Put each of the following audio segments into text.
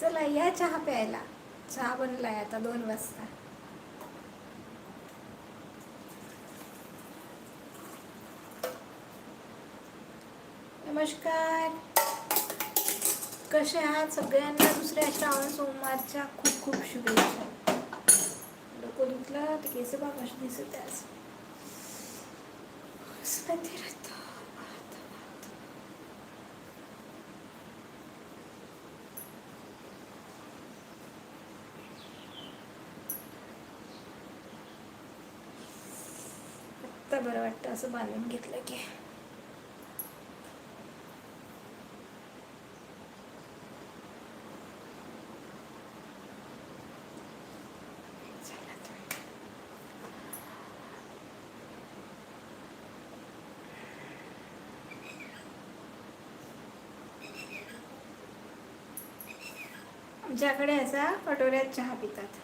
चला या चहा प्यायला. चहा बनलाय आता दोन वाजता. नमस्कार. कसे आहात सगळ्यांना? दुसऱ्या श्रावण सोमवारच्या खूप खूप शुभेच्छा. डोकं धुतलं तर केस बाबा कशी दिसत आहे आज असं ते राहतं. आता, आता. आत्ता बरं वाटतं असं बांधून घेतलं की. आमच्याकडे असा कटोऱ्यात चहा पितात.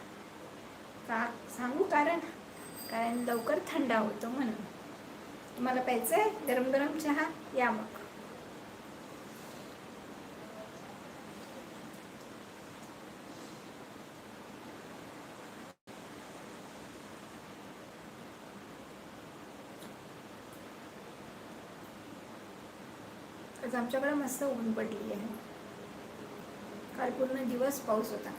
का? सांगू कारण? कारण लवकर थंड होतो म्हणून. तुम्हाला प्यायचं आहे गरम गरम चहा? या मग. आज आमच्याकडे मस्त ऊन पडली आहे. काल पूर्ण दिवस पाऊस होता.